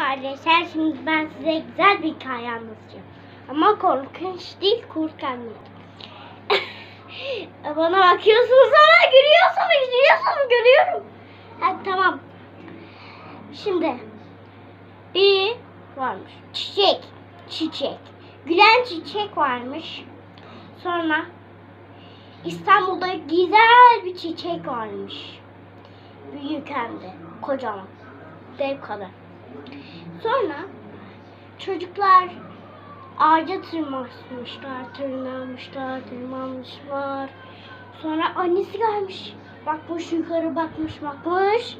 arkadaşlar şimdi ben size güzel bir hikaye anlatacağım. Ama korkunç değil korkanlı. Bana bakıyorsunuz ama gülüyorsunuz gülüyorsunuz görüyorum. Ha, tamam. Şimdi bir varmış. Çiçek. Çiçek. Gülen çiçek varmış. Sonra İstanbul'da güzel bir çiçek varmış. Büyük hem de. Kocaman. Dev kadar. Sonra çocuklar ağaca tırmanmışlar, tırmanmışlar, tırmanmışlar. Sonra annesi gelmiş. Bakmış yukarı bakmış bakmış.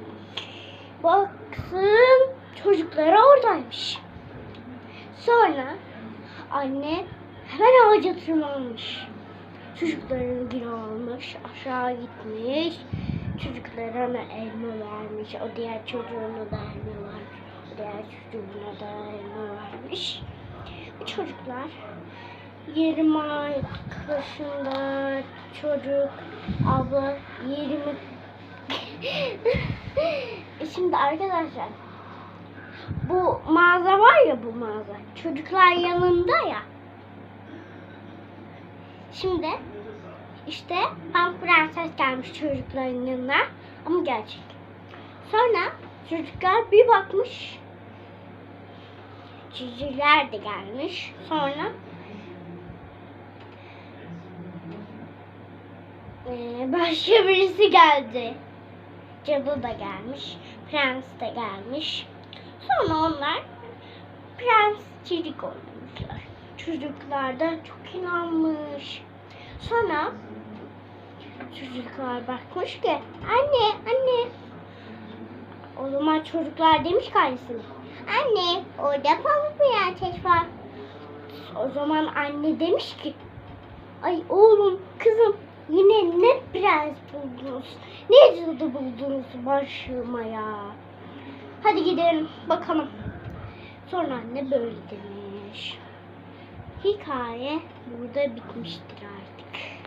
Baksın çocukları oradaymış. Sonra anne hemen ağaca tırmanmış. Çocukların günü almış, aşağı gitmiş. Çocuklarına elma vermiş, o diğer çocuğuna da elma vermiş. Diğer çocuğuna da vermiş. Bu çocuklar 20 ay yaşında çocuk, abla 20 Şimdi arkadaşlar bu mağaza var ya bu mağaza. Çocuklar yanında ya. Şimdi işte ben prenses gelmiş çocukların yanına ama gerçek. Sonra çocuklar bir bakmış cücüler de gelmiş. Sonra eee, başka birisi geldi. Cadı da gelmiş. Prens de gelmiş. Sonra onlar prensçilik oynamışlar. Çocuklar da çok inanmış. Sonra çocuklar bakmış ki anne anne o zaman çocuklar demiş ki annesine anne orada pamuk prenses var. O zaman anne demiş ki ay oğlum kızım yine ne prens buldunuz ne cadı buldunuz başıma ya. Hadi gidelim bakalım. Sonra anne böyle demiş. Hikaye burada bitmiştir artık.